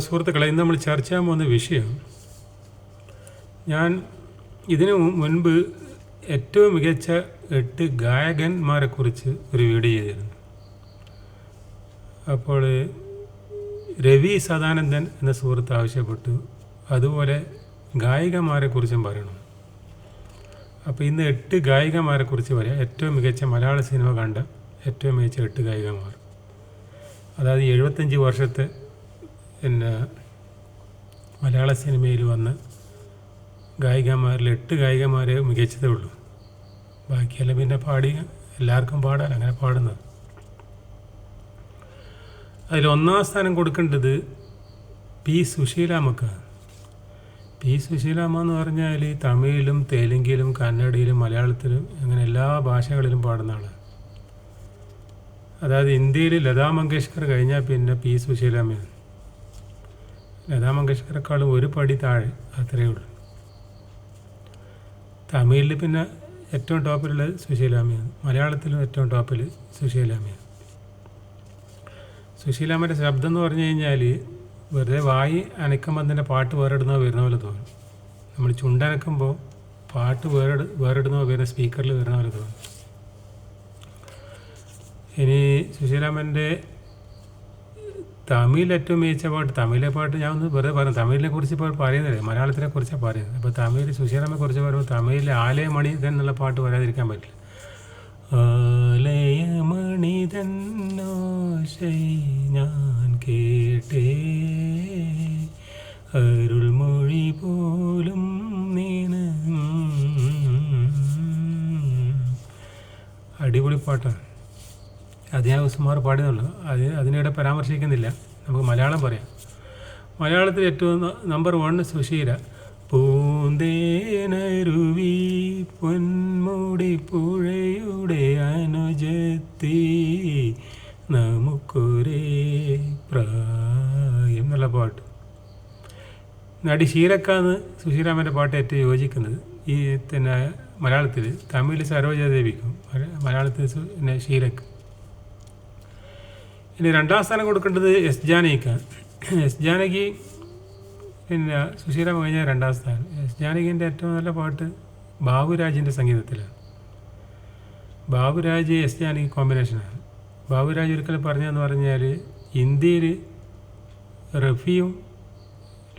സുഹൃത്തുക്കളെ ഇന്ന് നമ്മൾ ചർച്ച ചെയ്യാൻ പോകുന്ന വിഷയം ഞാൻ ഇതിനു മുൻപ് ഏറ്റവും മികച്ച എട്ട് ഗായകന്മാരെ കുറിച്ച് ഒരു വീഡിയോ ചെയ്തിരുന്നു. അപ്പോൾ രവി സദാനന്ദൻ എന്ന സുഹൃത്ത് ആവശ്യപ്പെട്ടു. അതുപോലെ ഗായികമാരെ കുറിച്ചും പറയണം. അപ്പോൾ ഇന്ന് എട്ട് ഗായികമാരെ കുറിച്ച് പറയാം. ഏറ്റവും മികച്ച മലയാള സിനിമ കണ്ട ഏറ്റവും മികച്ച എട്ട് ഗായികമാർ. അതായത് എഴുപത്തഞ്ച് വർഷത്തെ പിന്നെ മലയാള സിനിമയിൽ വന്ന ഗായികമാരിൽ എട്ട് ഗായികമാരെ മികച്ചതേ ഉള്ളൂ. ബാക്കിയെല്ലാം പിന്നെ പാടി എല്ലാവർക്കും പാടാൻ അങ്ങനെ പാടുന്നത്. അതിൽ ഒന്നാം സ്ഥാനം കൊടുക്കേണ്ടത് പി സുശീലാമക്ക. പി സുശീലാമ്മ എന്ന് പറഞ്ഞാൽ തമിഴിലും തെലുങ്കിലും കന്നഡയിലും മലയാളത്തിലും അങ്ങനെ എല്ലാ ഭാഷകളിലും പാടുന്ന ആളാണ് അതായത് ഇന്ത്യയിൽ ലതാ മങ്കേഷ്കർ കഴിഞ്ഞാൽ പിന്നെ പി സുശീലാമ്മയാണ് ലതാ മങ്കേഷ്കറെക്കാളും ഒരു പടി താഴെ അത്രയേ ഉള്ളൂ. തമിഴിൽ പിന്നെ ഏറ്റവും ടോപ്പിലുള്ളത് സുശീലാമ്മയാണ് മലയാളത്തിലും ഏറ്റവും ടോപ്പിൽ സുശീലാമ്മയാണ് സുശീലാമ്മയുടെ ശബ്ദം എന്ന് പറഞ്ഞു കഴിഞ്ഞാൽ വെറുതെ വായി അനക്കുമ്പോൾ തന്നെ പാട്ട് വേറെടുന്നോ വരുന്ന പോലെ തോന്നും. നമ്മൾ ചുണ്ടനക്കുമ്പോൾ പാട്ട് വേറെ വേറെടുന്നോ വരുന്ന സ്പീക്കറിൽ വരുന്ന പോലെ തോന്നും. ഇനി സുശീലാമ്മന്റെ തമിഴിൽ ഏറ്റവും മികച്ച പാട്ട് തമിഴിലെ പാട്ട് ഞാൻ ഒന്ന് വെറുതെ പറഞ്ഞു. തമിഴിനെ കുറിച്ച് ഇപ്പോൾ പറയുന്നില്ല. മലയാളത്തിനെ കുറിച്ചാണ് പറയുന്നത്. അപ്പോൾ തമിഴിൽ സുശീലമ്മയെ കുറിച്ച് പറയുമ്പോൾ തമിഴിലെ ആലയമണി എന്നുള്ള പാട്ട് വരാതിരിക്കാൻ പറ്റില്ല. ആലയമണി ഞാൻ കേട്ടേ. അരുൾമൊഴി പോലും നീന അടിപൊളി പാട്ടാണ്. ഉസ്മാർ പാടിയതുള്ളൂ അത് അതിനിടെ പരാമർശിക്കുന്നില്ല. നമുക്ക് മലയാളം പറയാം. മലയാളത്തിൽ ഏറ്റവും നമ്പർ വൺ സുശീല പൂന്തേനരുവി പൊന്മുടി പുഴയുടെ അനുജത്തി നമുക്കൊരേ പ്രായം എന്നുള്ള പാട്ട്. നടി ഷീരക്കാന്ന് സുശീരാമന്റെ പാട്ട് ഏറ്റവും യോജിക്കുന്നത്. ഈ പിന്നെ മലയാളത്തിൽ തമിഴ് സരോജാദേവിക്കും മല- മലയാളത്തിൽ പിന്നെ ഷീലക്ക്. ഇനി രണ്ടാം സ്ഥാനം കൊടുക്കേണ്ടത് എസ് ജാനകിക്കാണ്. എസ് ജാനകി പിന്നെ സുശീല കഴിഞ്ഞാൽ രണ്ടാം സ്ഥാനം. എസ് ജാനകിന്റെ ഏറ്റവും നല്ല പാട്ട് ബാബുരാജിന്റെ സംഗീതത്തിലാണ്. ബാബുരാജ് എസ് ജാനകി കോമ്പിനേഷനാണ് ബാബുരാജ് ഒരിക്കൽ പറഞ്ഞതെന്ന് പറഞ്ഞാൽ ഇന്ത്യയിൽ റഫിയും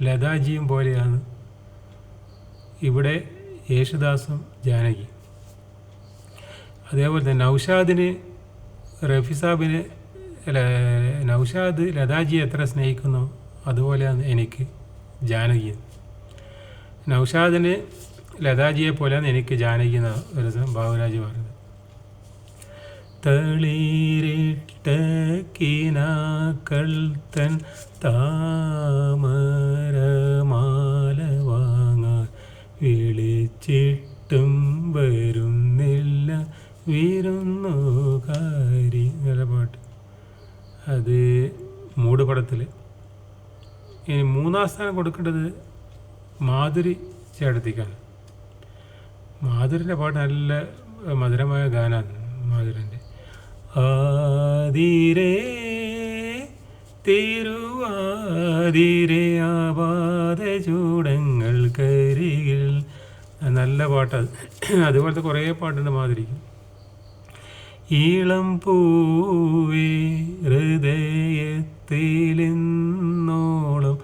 ലതാജിയും പോലെയാണ് ഇവിടെ യേശുദാസും ജാനകി അതേപോലെ തന്നെ നൗഷാദിന് റഫി സാബിന് നൗഷാദ് ലതാജിയെ എത്ര സ്നേഹിക്കുന്നു? അതുപോലെയാണ് എനിക്ക് ജാനകി നൗഷാദിന് ലതാജിയെ പോലെയാണ് എനിക്ക് ജാനകി എന്ന ഒരു ബാബുരാജ് പറഞ്ഞത്. തളിരിട്ട കിനാക്കൾ തൻ താമരമാല വാങ്ങാൻ വിളിച്ചിട്ടും വരുന്നില്ല. വിരുന്നുകാരി നല്ല പാട്ട്. അത് മൂട് പടത്തിൽ ഇനി മൂന്നാം സ്ഥാനം കൊടുക്കേണ്ടത് മാധുരി ചേട്ടത്തിക്കാണ്. മാധുരിന്റെ പാട്ട് നല്ല മധുരമായ ഗാനമാണ് മാധുരന്റെ ആതിരേ തിരുവാതിരേ ആപാത ചൂടങ്ങൾ കരികിൽ. നല്ല പാട്ടാണ് അതുപോലത്തെ കുറേ പാട്ടുണ്ട് മാധുരിക്ക്. ഈളം പൂവേ ഹൃദയത്തിലിന്നോളം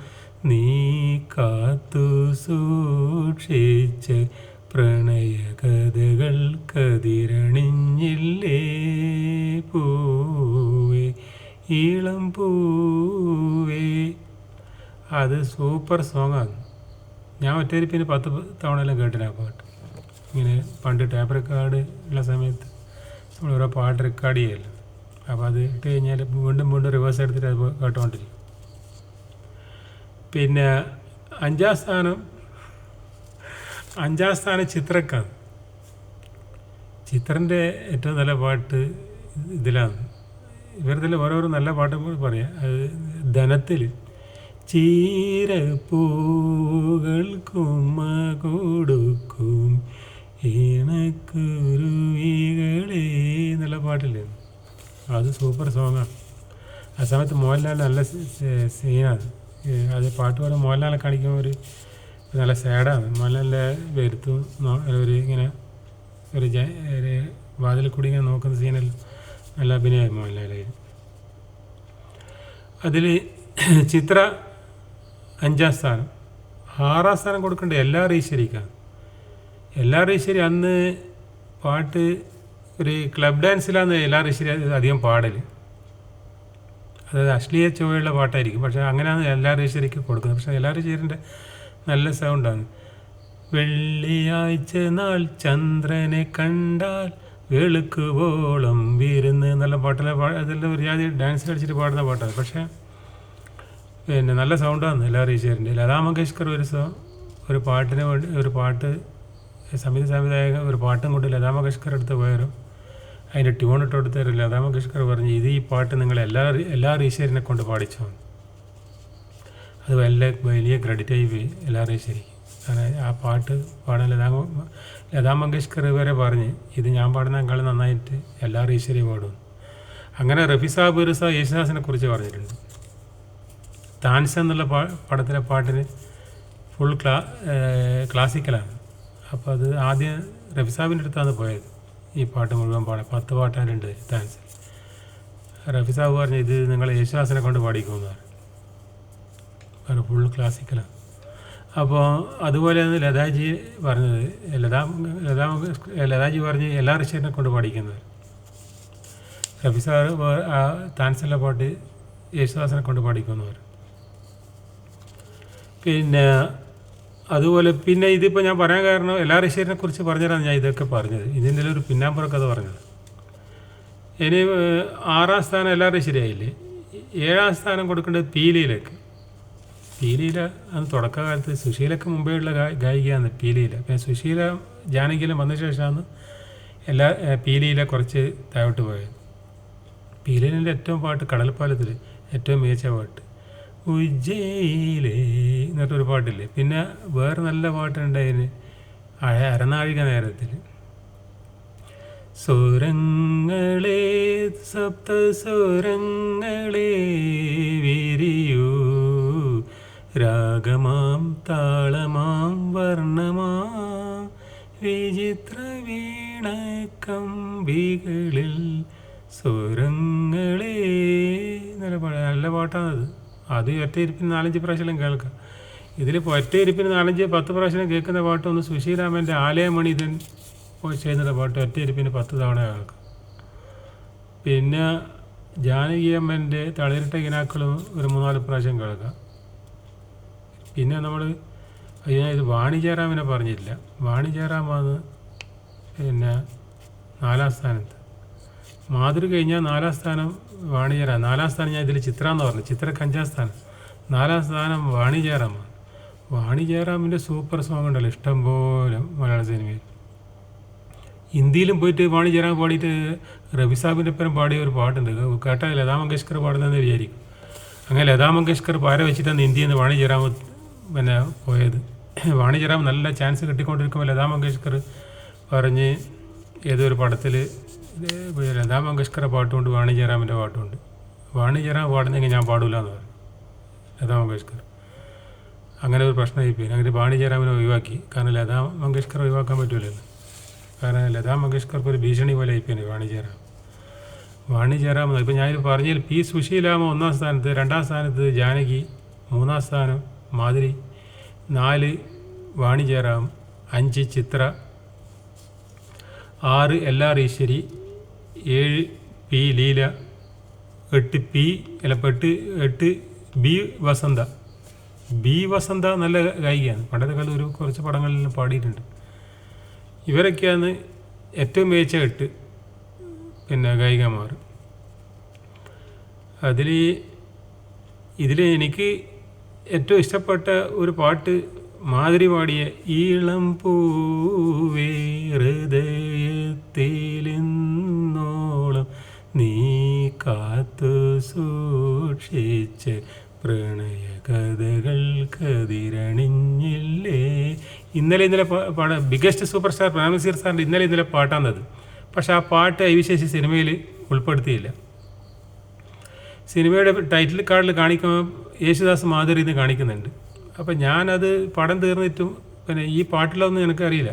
നീ കാത്തു സൂക്ഷിച്ച് പ്രണയ കഥകൾ കതിരണിഞ്ഞില്ലേ പൂവേ? ഈളം പൂവേ. അത് സൂപ്പർ സോങ്ങാണ്. ഞാൻ ഒറ്റ പിന്നെ പത്ത് തവണയെല്ലാം കേട്ടില്ല ആ പാട്ട്. ഇങ്ങനെ പണ്ട് ടേപ്പ് റെക്കോർഡ് ഉള്ള സമയത്ത് നമ്മൾ പാട്ട് റെക്കോർഡ് ചെയ്യല്ലോ അപ്പോൾ അത് ഇട്ട് കഴിഞ്ഞാൽ വീണ്ടും വീണ്ടും റിവേഴ്സ് എടുത്തിട്ട് അത് കേട്ടോണ്ടിരിക്കും. പിന്നെ അഞ്ചാം സ്ഥാനം അഞ്ചാം സ്ഥാനം ചിത്രക്കാണ് ചിത്രന്റെ ഏറ്റവും നല്ല പാട്ട് ഇതിലാണ്. ഇവരുടെ ഓരോരോ നല്ല പാട്ടും പറയാം. അത് ധനത്തിൽ ചീരപ്പൂകൾ കുമ്മ കൊടുക്കും എന്നുള്ള പാട്ടില്ലേ? അത് സൂപ്പർ സോങ്ങാണ് ആ. സമയത്ത് മോഹൻലാൽ നല്ല സീനാണ് അത് പാട്ട് പാടും മോഹൻലാലെ കാണിക്കുമ്പോൾ ഒരു നല്ല സാഡാണ് മോഹൻലാലിന്റെ വരുത്തും ഒരു ഇങ്ങനെ ഒരു ജ ഒരു വാതിൽ കൂടി ഇങ്ങനെ നോക്കുന്ന സീനിൽ നല്ല അഭിനയമായി മോഹൻലാൽ അതിൽ ചിത്ര അഞ്ചാം സ്ഥാനം. ആറാം സ്ഥാനം കൊടുക്കേണ്ട എല്ലാ റീശ്വരിക്കാണ് എല്ലാ റീശ്വരി അന്ന് പാട്ട് ഒരു ക്ലബ് ഡാൻസിലാണ് എല്ലാ ഈശ്വരി അധികം പാടൽ അതായത് അശ്ലീയ ചുവയുള്ള പാട്ടായിരിക്കും. പക്ഷേ അങ്ങനെയാണ് എല്ലാ ഋഷിക്ക് കൊടുക്കുന്നത്. പക്ഷേ എല്ലാ ഈശ്വരിന്റെ നല്ല സൗണ്ടാണ് വെള്ളിയാഴ്ച നാൾ ചന്ദ്രനെ കണ്ടാൽ വെളുക്കുവോളം വിരുന്ന് എന്നുള്ള പാട്ടിലെ അതെല്ലാം ഒരു ജാതി ഡാൻസ് കളിച്ചിട്ട് പാടുന്ന പാട്ടാണ്. പക്ഷേ പിന്നെ നല്ല സൗണ്ടാണ് എല്ലാ ഈശ്വരന്റെ ലതാ മങ്കേഷ്കർ ഒരു സോ ഒരു പാട്ടിന് വേണ്ടി ഒരു പാട്ട് സംഗീത സംവിധായക ഒരു പാട്ടും കൊണ്ട് ലതാ മങ്കേഷ്കർ എടുത്ത് പോയാലും അതിന്റെ ട്യൂൺ ഇട്ട് കൊടുത്ത ലതാ മങ്കേഷ്കർ പറഞ്ഞു ഇത് ഈ പാട്ട് നിങ്ങൾ എല്ലാ എല്ലാ റീശേരിനെ കൊണ്ട് പാടിച്ചു അത് വലിയ വലിയ ക്രെഡിറ്റായി പോയി എല്ലാ ഈശ്വരിക്ക് കാരണം ആ പാട്ട് പാടാൻ ലതാ ലതാ മങ്കേഷ്കർ വരെ പറഞ്ഞ് ഇത് ഞാൻ പാടുന്നേക്കാളും നന്നായിട്ട് എല്ലാ റീശേരി പാടും. അങ്ങനെ റഫി സാബ് ഒരു സാ യേശുദാസിനെ കുറിച്ച് പറഞ്ഞിട്ടുണ്ട്. താൻസ് എന്നുള്ള പാ പടത്തിലെ പാട്ടിന് ഫുൾ ക്ലാ ക്ലാസിക്കലാണ് അപ്പോൾ അത് ആദ്യം റഫി സാബിന്റെ അടുത്താണ് പോയത്. ഈ പാട്ട് മുഴുവൻ പാടാൻ പത്ത് പാട്ടാനുണ്ട് താൻസ് റഫി സാബ് പറഞ്ഞു ഇത് നിങ്ങൾ യേശുദാസിനെ കൊണ്ട് പാടിക്കുമെന്ന് പറഞ്ഞു. ഫുൾ ക്ലാസിക്കലാണ് അപ്പോൾ അതുപോലെയാണ് ലതാജി പറഞ്ഞത് ലതാ ലതാ ലതാജി പറഞ്ഞ് എല്ലാ ഋഷിനെ കൊണ്ട് പാടിക്കുന്നത്. റഫി സാർ ആ താൻസുള്ള പാട്ട് യേശുദാസിനെ കൊണ്ട് പാടിക്കുമെന്ന് പറഞ്ഞു. പിന്നെ അതുപോലെ പിന്നെ ഇതിപ്പോൾ ഞാൻ പറയാൻ കാരണം എല്ലാ ഋഷിയെ കുറിച്ച് പറഞ്ഞതാണ് ഞാൻ ഇതൊക്കെ പറഞ്ഞത്. ഇതിന്റെ ഒരു പിന്നാമ്പുറ കഥ പറഞ്ഞത് ഇനി ആറാം സ്ഥാനം എല്ലാ ശരിയായില്ലേ ഏഴാം സ്ഥാനം കൊടുക്കേണ്ടത് പീലിയിലേക്ക്. പീലിയില അന്ന് തുടക്കകാലത്ത് സുശീലക്ക് മുമ്പേ ഉള്ള ഗായികയാണ് പീലിയില. പിന്നെ സുശീല ജാനകിയിലും വന്ന ശേഷമാണ് എല്ലാ പീലിയില കുറച്ച് താഴോട്ട് പോയത്. പീലിയിലെ ഏറ്റവും പാട്ട് കടൽപ്പാലത്തിൽ ഏറ്റവും മികച്ച പാട്ട്. ഉജ്ജയിലേ എന്നിട്ടൊരു പാട്ടില്ലേ. പിന്നെ വേറെ നല്ല പാട്ടുണ്ടായിന് അര- അരനാഴിക നേരത്തിൽ സ്വരങ്ങളെ സപ്ത സ്വരങ്ങളെ വിരിയൂ. രാഗമാം താളമാം വർണമാം. വിചിത്ര വീണക്കമ്പികളിൽ സ്വരങ്ങളെ. നല്ല പാട്ടാണത്. അത് ഒറ്റ ഇരിപ്പിന് നാലഞ്ച് പ്രാവശ്യം കേൾക്കാം. ഇതിൽ ഇപ്പോൾ ഒറ്റ ഇരിപ്പിന് നാലഞ്ച് പത്ത് പ്രാവശ്യം കേൾക്കുന്ന പാട്ടൊന്ന് സുശീലാമന്റെ ആലയമണി ഇതൻ പോയി ചെയ്യുന്ന പാട്ട് ഒറ്റ ഇരിപ്പിന് പത്ത് തവണ കേൾക്കാം. പിന്നെ ജാനകിയമ്മന്റെ തളിരിട്ട കിനാക്കളും ഒരു മൂന്നാൽ പ്രാവശ്യം കേൾക്കാം. പിന്നെ നമ്മൾ അയ്യാ ഇത് വാണിജയറാമിനെ പറഞ്ഞില്ല. വാണിജയറാമാണ് പിന്നെ നാലാം സ്ഥാനത്ത്. മാതൃ കഴിഞ്ഞാൽ നാലാം സ്ഥാനം വാണിജ്യറാം നാലാം സ്ഥാനം ഞാൻ ഇതിൽ ചിത്ര എന്ന് പറഞ്ഞു ചിത്ര അഞ്ചാം സ്ഥാനം. നാലാം സ്ഥാനം വാണിജേറാമാണ് വാണിജേറാമിന്റെ സൂപ്പർ സോങ് ഉണ്ടല്ലോ ഇഷ്ടം പോലെ മലയാള സിനിമയിൽ. ഹിന്ദിയിലും പോയിട്ട് വാണി ജയറാം പാടിയിട്ട് റബിസാബിന്റെ ഒപ്പം പാടിയ ഒരു പാട്ടുണ്ട്. കേട്ടാൽ ലതാ മങ്കേഷ്കർ പാടുന്നതെന്ന് വിചാരിക്കും. അങ്ങനെ ലതാ മങ്കേഷ്കർ പാര വെച്ചിട്ടാണ് ഇന്ത്യയിൽ നിന്ന് വാണി ജയറാം പിന്നെ പോയത്. വാണി ജയറാം നല്ല ചാൻസ് കിട്ടിക്കൊണ്ടിരിക്കുമ്പോൾ ലതാ മങ്കേഷ്കർ പറഞ്ഞ് ഏതൊരു പടത്തിൽ ലതാ മങ്കേഷ്കറെ പാട്ടുമുണ്ട് വാണി ജയറാമിന്റെ പാട്ടുമുണ്ട് വാണി ജയറാം പാടുന്നെങ്കിൽ ഞാൻ പാടില്ല എന്ന് പറഞ്ഞു. ലതാ മങ്കേഷ്കർ. അങ്ങനെ ഒരു പ്രശ്നമായി പോയി. അങ്ങനെ വാണി ജയറാമിനെ ഒഴിവാക്കി. കാരണം ലതാ മങ്കേഷ്കർ ഒഴിവാക്കാൻ പറ്റില്ലല്ലോ കാരണം ലതാ മങ്കേഷ്കർക്ക് ഒരു ഭീഷണി പോലെ ആയിപ്പോയി വാണി ജയറാം ഇപ്പം ഞാൻ പറഞ്ഞതിൽ പി സുശീലാമ ഒന്നാം സ്ഥാനത്ത് രണ്ടാം സ്ഥാനത്ത് ജാനകി മൂന്നാം സ്ഥാനം മാധുരി നാല് വാണി ജയറാം അഞ്ച് ചിത്ര ആറ് എല്ലാ ആർ ഈശ്വരി ഏഴ് പി ലീല എട്ട് പി അല്ല എട്ട് എട്ട് ബി വസന്ത. ബി വസന്ത നല്ല ഗായികയാണ്. പണ്ടത്തെ കാലം ഒരു കുറച്ച് പടങ്ങളിൽ പാടിയിട്ടുണ്ട്. ഇവരൊക്കെയാണ് ഏറ്റവും മികച്ച എട്ട് പിന്നെ ഗായികമാർ. അതിൽ ഇതിൽ എനിക്ക് ഏറ്റവും ഇഷ്ടപ്പെട്ട ഒരു പാട്ട് മാതിരി പാടിയ ഈളം പൂവേ ഹൃദയത്തിലിന്നോളം നീ കാത്തു സൂക്ഷിച്ച് പ്രണയ കഥകൾ കതിരണിഞ്ഞില്ലേ? ഇന്നലെ ഇന്നലെ പാട ബിഗസ്റ്റ് സൂപ്പർ സ്റ്റാർ പ്രേമനസീർ സാറിന്റെ ഇന്നലെ ഇന്നലെ പാട്ടാണത്. പക്ഷെ ആ പാട്ട് ഐവിശേഷി സിനിമയിൽ ഉൾപ്പെടുത്തിയില്ല. സിനിമയുടെ ടൈറ്റിൽ കാർഡിൽ കാണിക്കുമ്പോൾ യേശുദാസ് മാധുരി എന്ന് കാണിക്കുന്നുണ്ട്. അപ്പോൾ ഞാനത് പടം തീർന്നിട്ടും പിന്നെ ഈ പാട്ടിലൊന്നും എനിക്കറിയില്ല.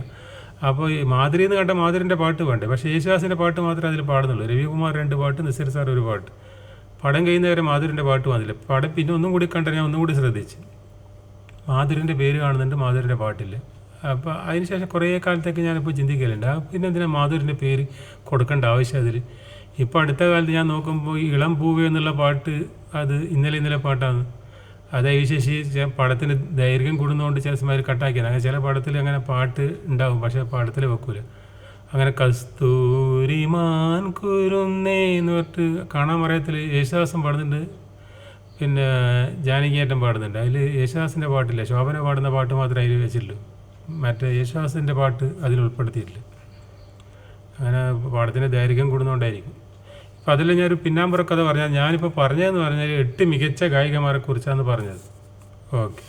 അപ്പോൾ ഈ മാധുരി എന്ന് കണ്ട മാധുരിന്റെ പാട്ട് വേണ്ടേ? പക്ഷേ യേശുദാസിന്റെ പാട്ട് മാത്രമേ അതിൽ പാടുന്നുള്ളൂ. രവികുമാർ രണ്ട് പാട്ട് നിസ്സരി സാർ ഒരു പാട്ട്. പടം കഴിയുന്നവരെ മാധുരിന്റെ പാട്ട് വന്നില്ല. പടം പിന്നെ ഒന്നും കൂടി കണ്ട ഞാൻ ഒന്നും കൂടി ശ്രദ്ധിച്ച്. മാധുരിന്റെ പേര് കാണുന്നുണ്ട് മാധുരിന്റെ പാട്ടില്ല അപ്പോൾ അതിനുശേഷം കുറേ കാലത്തേക്ക് ഞാനിപ്പോൾ ചിന്തിക്കലുണ്ട്. പിന്നെ എന്തിനാ മാധുരിന്റെ പേര് കൊടുക്കേണ്ട ആവശ്യം അതിൽ ഇപ്പോൾ അടുത്ത കാലത്ത് ഞാൻ നോക്കുമ്പോൾ ഇളം പൂവേ എന്നുള്ള പാട്ട് അത് ഇന്നലെ ഇന്നലെ പാട്ടാണ് അത് വിശേഷി പടത്തിന് ദൈർഘ്യം കൂടുന്നതുകൊണ്ട് ചില സമയം കട്ടാക്കിയാണ് അങ്ങനെ ചില പടത്തിൽ അങ്ങനെ പാട്ട് ഉണ്ടാവും പക്ഷെ പടത്തിൽ വെക്കൂല. അങ്ങനെ കസ്തൂരിമാൻ കുരുന്നേ എന്ന് പറഞ്ഞിട്ട് കാണാൻ പറയത്തിൽ യേശുദാസം പാടുന്നുണ്ട്. പിന്നെ ജാനകിയേട്ടൻ പാടുന്നുണ്ട്. അതിൽ യേശുദാസിന്റെ പാട്ടില്ല. ശോഭന പാടുന്ന പാട്ട് മാത്രമേ അതിൽ വെച്ചിട്ടുള്ളൂ. മറ്റേ യേശുദാസിന്റെ പാട്ട് അതിൽ ഉൾപ്പെടുത്തിയിട്ടില്ല. അങ്ങനെ പാടത്തിന്റെ ദൈർഘ്യം കൂടുന്നതുകൊണ്ടായിരിക്കും. അപ്പോൾ അതിൽ ഞാനൊരു പിന്നാമ്പുറ കഥ പറഞ്ഞാൽ ഞാനിപ്പോൾ പറഞ്ഞതെന്ന് പറഞ്ഞാൽ എട്ട് മികച്ച ഗായികമാരെ കുറിച്ചാണ് പറഞ്ഞത്. ഓക്കെ.